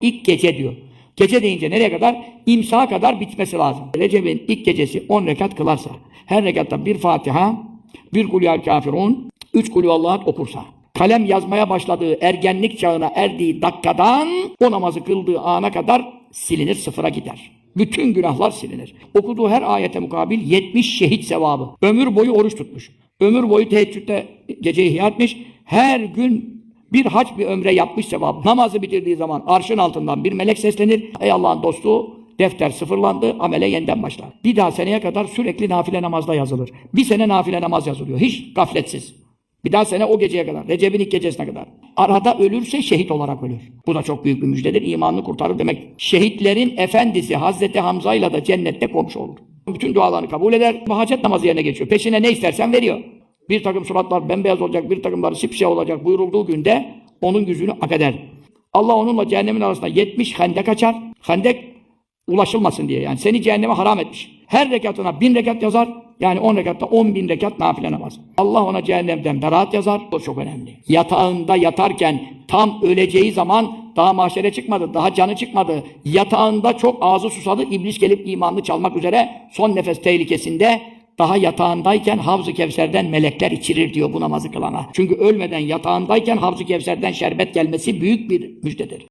İlk gece diyor. Gece deyince nereye kadar? İmsaha kadar bitmesi lazım. Recep'in ilk gecesi 10 rekat kılarsa, her rekatta bir Fatiha, bir Kulyal Kafirun, üç Kulüvallah okursa, kalem yazmaya başladığı ergenlik çağına erdiği dakikadan o namazı kıldığı ana kadar silinir, sıfıra gider. Bütün günahlar silinir. Okuduğu her ayete mukabil 70 şehit sevabı. Ömür boyu oruç tutmuş. Ömür boyu teheccüde geceyi ihya etmiş. Her gün bir hac bir ömre yapmış sevabı. Namazı bitirdiği zaman arşın altından bir melek seslenir. Ey Allah'ın dostu defter sıfırlandı, amele yeniden başlar. Bir daha seneye kadar sürekli nafile namazda yazılır. Bir sene nafile namaz yazılıyor. Hiç gafletsiz. Bir daha sene o geceye kadar. Recep'in ilk gecesine kadar. Arada ölürse şehit olarak ölür. Bu da çok büyük bir müjdedir. İmanını kurtarır demek. Şehitlerin efendisi Hazreti Hamza ile de cennette komşu olur. Bütün dualarını kabul eder. Hacet namazı yerine geçiyor. Peşine ne istersen veriyor. Bir takım suratlar bembeyaz olacak, bir takımları sipsiyah olacak buyurulduğu günde onun yüzünü ak eder. Allah onunla cehennemin arasında 70 hendek açar. Hendek ulaşılmasın diye yani seni cehenneme haram etmiş. Her rekatına bin rekat yazar. Yani 10 rekatta 10 bin rekat nafile namaz. Allah ona cehennemden beraat yazar. O çok önemli. Yatağında yatarken tam öleceği zaman daha mahşere çıkmadı, daha canı çıkmadı. Yatağında çok ağzı susadı. İblis gelip imanını çalmak üzere son nefes tehlikesinde daha yatağındayken Havz-ı Kevser'den melekler içirir diyor bu namazı kılana. Çünkü ölmeden yatağındayken Havz-ı Kevser'den şerbet gelmesi büyük bir müjdedir.